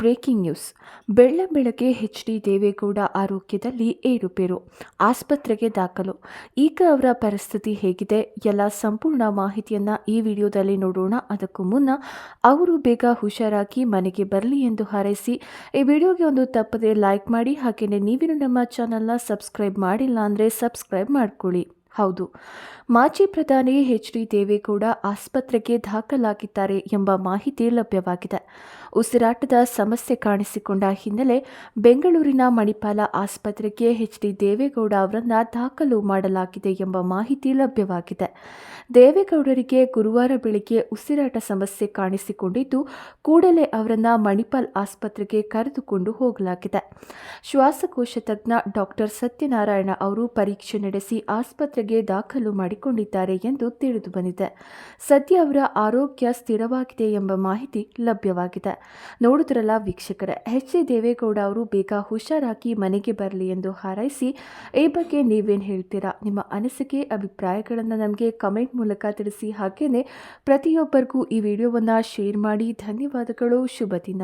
Breaking news. ಬೆಳ್ಳ ಬೆಳಗ್ಗೆ H D Deve Gowda ಆರೋಗ್ಯದಲ್ಲಿ ಏರುಪೇರು. ಆಸ್ಪತ್ರೆಗೆ ದಾಖಲು. ಈಗ ಅವರ ಪರಿಸ್ಥಿತಿ ಹೇಗಿದೆ? ಎಲ್ಲ ಸಂಪೂರ್ಣ ಮಾಹಿತಿಯನ್ನು ಈ ವಿಡಿಯೋದಲ್ಲಿ ನೋಡೋಣ. ಅದಕ್ಕೂ ಮುನ್ನ ಅವರು ಬೇಗ ಹುಷಾರಾಗಿ ಮನೆಗೆ ಬರಲಿ ಎಂದು ಹಾರೈಸಿ, ಈ ವಿಡಿಯೋಗೆ ಒಂದು ತಪ್ಪದೆ ಲೈಕ್ ಮಾಡಿ ಹಾಗೆಯೇ ನೀವಿನ ನಮ್ಮ ಚಾನಲ್ನ ಸಬ್ಸ್ಕ್ರೈಬ್ ಮಾಡಿಲ್ಲ ಅಂದರೆ ಸಬ್ಸ್ಕ್ರೈಬ್ ಮಾಡ್ಕೊಳ್ಳಿ. ಹೌದು. ಮಾಜಿ ಪ್ರಧಾನಿ ಎಚ್ ಡಿ ದೇವೇಗೌಡ ಆಸ್ಪತ್ರೆಗೆ ದಾಖಲಾಗಿದ್ದಾರೆ ಎಂಬ ಮಾಹಿತಿ ಲಭ್ಯವಾಗಿದೆ. ಉಸಿರಾಟದ ಸಮಸ್ಯೆ ಕಾಣಿಸಿಕೊಂಡ ಹಿನ್ನೆಲೆ ಬೆಂಗಳೂರಿನ ಮಣಿಪಾಲ ಆಸ್ಪತ್ರೆಗೆ ಎಚ್ ಡಿ ದೇವೇಗೌಡ ಅವರನ್ನು ದಾಖಲು ಮಾಡಲಾಗಿದೆ ಎಂಬ ಮಾಹಿತಿ ಲಭ್ಯವಾಗಿದೆ. ದೇವೇಗೌಡರಿಗೆ ಗುರುವಾರ ಬೆಳಗ್ಗೆ ಉಸಿರಾಟ ಸಮಸ್ಯೆ ಕಾಣಿಸಿಕೊಂಡಿದ್ದು, ಕೂಡಲೇ ಅವರನ್ನು ಮಣಿಪಾಲ್ ಆಸ್ಪತ್ರೆಗೆ ಕರೆದುಕೊಂಡು ಹೋಗಲಾಗಿದೆ. ಶ್ವಾಸಕೋಶ ತಜ್ಞ ಡಾಕ್ಟರ್ ಸತ್ಯನಾರಾಯಣ ಅವರು ಪರೀಕ್ಷೆ ನಡೆಸಿ ಆಸ್ಪತ್ರೆಗೆ ದಾಖಲು ಮಾಡಿಕೊಂಡಿದ್ದಾರೆ ಎಂದು ತಿಳಿದು ಬಂದಿದೆ. ಸದ್ಯ ಅವರ ಆರೋಗ್ಯ ಸ್ಥಿರವಾಗಿದೆ ಎಂಬ ಮಾಹಿತಿ ಲಭ್ಯವಾಗಿದೆ. ನೋಡಿದ್ರಲ್ಲ ವೀಕ್ಷಕರ, ಎಚ್ ಡಿ ದೇವೇಗೌಡ ಅವರು ಬೇಗ ಹುಷಾರಾಗಿ ಮನೆಗೆ ಬರಲಿ ಎಂದು ಹಾರೈಸಿ, ಈ ಬಗ್ಗೆ ನೀವೇನು ಹೇಳ್ತೀರಾ? ನಿಮ್ಮ ಅನಿಸಿಕೆ, ಅಭಿಪ್ರಾಯಗಳನ್ನು ನಮಗೆ ಕಮೆಂಟ್ ಮೂಲಕ ತಿಳಿಸಿ. ಹಾಗೆಯೇ ಪ್ರತಿಯೊಬ್ಬರಿಗೂ ಈ ವಿಡಿಯೋವನ್ನು ಶೇರ್ ಮಾಡಿ. ಧನ್ಯವಾದಗಳು. ಶುಭ ದಿನ.